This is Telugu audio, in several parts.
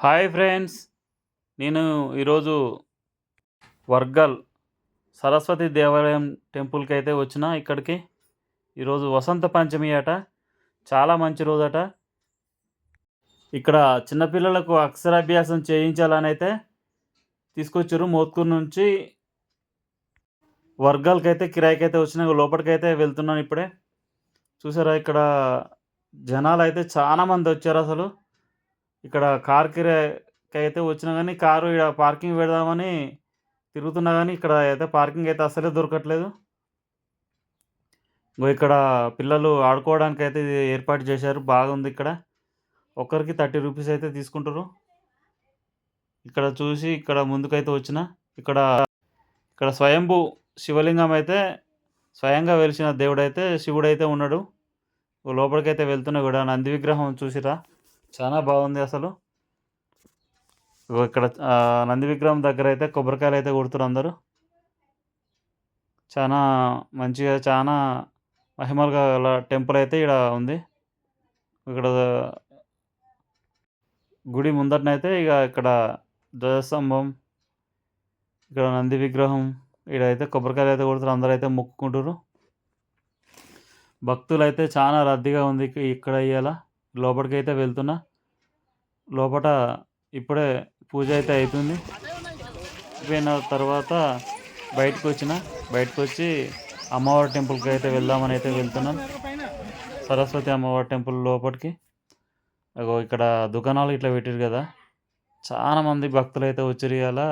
హాయ్ ఫ్రెండ్స్ నేను ఈరోజు వర్గల్ సరస్వతి దేవాలయం టెంపుల్కి అయితే వచ్చిన ఇక్కడికి. ఈరోజు వసంత పంచమి అట చాలా మంచి రోజట. ఇక్కడ చిన్నపిల్లలకు అక్షరాభ్యాసం చేయించాలని అయితే తీసుకొచ్చారు. మోత్కూరు నుంచి వర్గాలకి అయితే కిరాయికి అయితే వచ్చిన లోపలికైతే వెళ్తున్నాను ఇప్పుడే. చూసారా ఇక్కడ జనాలు అయితే చాలా మంది వచ్చారు అసలు. ఇక్కడ కార్ కిరాయికి అయితే వచ్చినా కానీ కారు ఇక్కడ పార్కింగ్ పెడదామని తిరుగుతున్నా కానీ ఇక్కడ అయితే పార్కింగ్ అయితే అసలే దొరకట్లేదు. ఇంకో ఇక్కడ పిల్లలు ఆడుకోవడానికి అయితే ఇది ఏర్పాటు చేశారు. బాగుంది ఇక్కడ. ఒక్కరికి థర్టీ రూపీస్ అయితే తీసుకుంటారు ఇక్కడ చూసి ఇక్కడ ముందుకైతే వచ్చిన ఇక్కడ ఇక్కడ స్వయంభూ శివలింగం అయితే స్వయంగా వెలిసిన దేవుడైతే శివుడైతే ఉన్నాడు. లోపలికైతే వెళ్తున్నా కూడా నంది విగ్రహం చూసిరా. చాలా బాగుంది అసలు. ఇక్కడ నంది విగ్రహం దగ్గర అయితే కొబ్బరికాయలు అయితే కొడుతున్నారు అందరూ. చాలా మంచిగా చాలా మహిమలుగా గల టెంపుల్ అయితే ఇక్కడ ఉంది. ఇక్కడ గుడి ముందటనైతే ఇక ఇక్కడ ధ్వజస్తంభం ఇక్కడ నంది విగ్రహం ఇక్కడ అయితే కొబ్బరికాయలు అయితే కొడుతారు అందరూ అయితే మొక్కుకుంటారు. భక్తులు అయితే చాలా రద్దీగా ఉంది ఇక్కడ ఇవాళ లోపలికి అయితే వెళ్తున్నా. లోపల ఇప్పుడే పూజ అయితే అవుతుంది అయిపోయిన తర్వాత బయటకు వచ్చిన బయటకు వచ్చి అమ్మవారి టెంపుల్కి అయితే వెళ్దామని అయితే వెళ్తున్నాను సరస్వతి అమ్మవారి టెంపుల్ లోపలికి అగో ఇక్కడ దుకాణాలు ఇట్లా పెట్టారు కదా. చాలా మంది భక్తులు అయితే వచ్చారు ఇలా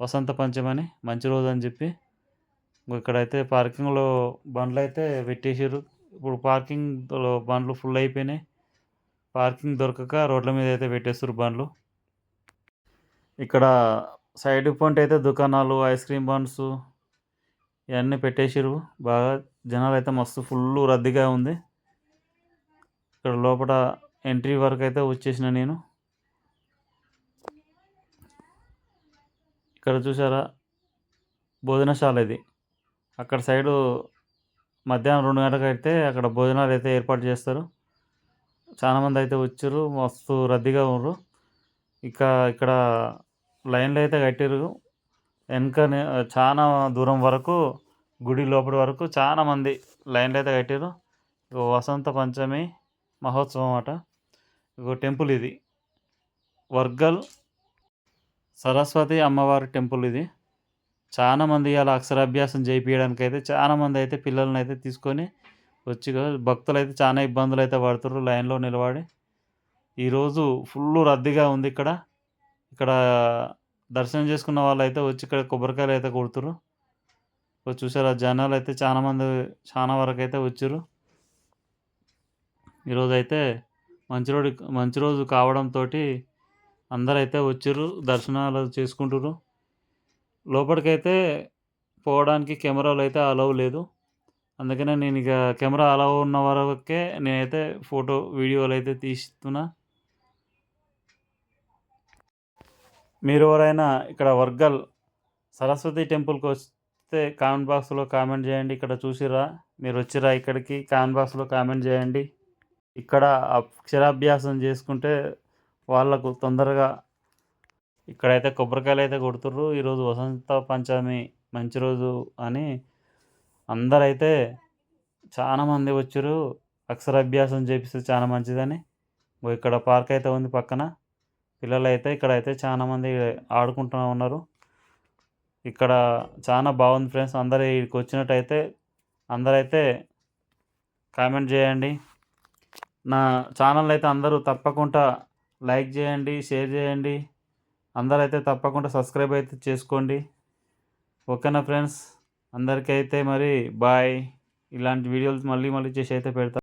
వసంత పంచమని మంచి రోజు అని చెప్పి. ఇక్కడైతే పార్కింగ్లో బండ్లు అయితే పెట్టేసారు ఇప్పుడు పార్కింగ్లో బండ్లు ఫుల్ అయిపోయినాయి. పార్కింగ్ దొరకక రోడ్ల మీద అయితే పెట్టేస్తారు బండ్లు. ఇక్కడ సైడ్ పాయింట్ అయితే దుకాణాలు ఐస్ క్రీమ్ బండ్స్ ఇవన్నీ పెట్టేసారు బాగా జనాలు అయితే మస్తు ఫుల్ రద్దీగా ఉంది. ఇక్కడ లోపల ఎంట్రీ వరకు అయితే వచ్చేసిన నేను. ఇక్కడ చూసారా? భోజనశాల ఇది. అక్కడ సైడు మధ్యాహ్నం రెండు గంటలకు అయితే అక్కడ భోజనాలు అయితే ఏర్పాటు చేస్తారు. చాలా మంది అయితే వచ్చారు మస్తు రద్దీగా ఉన్నారు. ఇక ఇక్కడ లైన్లు అయితే కట్టారు వెనకనే చాలా దూరం వరకు గుడి లోపల వరకు చాలా మంది లైన్లు అయితే కట్టారు వసంత పంచమి మహోత్సవం అట. ఇగో టెంపుల్ ఇది. వర్గల్ సరస్వతి అమ్మవారి టెంపుల్ ఇది. చాలామంది మంది అక్షరాభ్యాసం చేయించడానికి అయితే చాలా మంది అయితే పిల్లల్ని అయితే తీసుకొని వచ్చి భక్తులు అయితే చాలా ఇబ్బందులు అయితే పడుతున్నారు లైన్లో నిలబడి. ఈరోజు ఫుల్ రద్దీగా ఉంది ఇక్కడ. ఇక్కడ దర్శనం చేసుకున్న వాళ్ళు అయితే వచ్చి ఇక్కడ కొబ్బరికాయలు అయితే కొడుతురు చూసారా జనాలు అయితే చాలా మంది చాలా వరకు అయితే వచ్చారు ఈరోజు అయితే మంచి రోజు మంచి రోజు కావడంతో అందరూ అయితే వచ్చారు దర్శనాలు చేసుకుంటారు లోపలికైతే పోవడానికి కెమెరాలు అయితే అలవ్ లేదు. అందుకనే నేను ఇక కెమెరా అలా ఉన్న వరకే నేనైతే ఫోటో వీడియోలు అయితే తీస్తున్నా. మీరు ఎవరైనా ఇక్కడ వర్గల్ సరస్వతి టెంపుల్కి వస్తే కామెంట్ బాక్స్లో కామెంట్ చేయండి. ఇక్కడ చూసిరా మీరు వచ్చిరా ఇక్కడికి? కామెంట్ బాక్స్లో కామెంట్ చేయండి. ఇక్కడ అక్షరాభ్యాసం చేసుకుంటే వాళ్ళకు తొందరగా ఇక్కడైతే కొబ్బరికాయలు అయితే కొడుతుర్రు. ఈరోజు వసంత పంచమి మంచి రోజు అని అందరైతే చాలామంది వచ్చారు. అక్షరాభ్యాసం చేపిస్తే చాలా మంచిదని. ఇక్కడ పార్క్ అయితే ఉంది పక్కన. పిల్లలు అయితే ఇక్కడ అయితే చాలామంది ఆడుకుంటూ ఉన్నారు. ఇక్కడ చాలా బాగుంది ఫ్రెండ్స్. అందరు ఇక్కడికి వచ్చినట్టయితే అందరైతే కామెంట్ చేయండి. నా ఛానల్ అయితే అందరూ తప్పకుండా లైక్ చేయండి షేర్ చేయండి. అందరైతే తప్పకుండా సబ్స్క్రైబ్ అయితే చేసుకోండి. ఓకేనా ఫ్రెండ్స్? అందరికైతే మరి బాయ్. ఇలాంటి వీడియోలు మళ్ళీ మళ్ళీ చేసి అయితే పెడతా.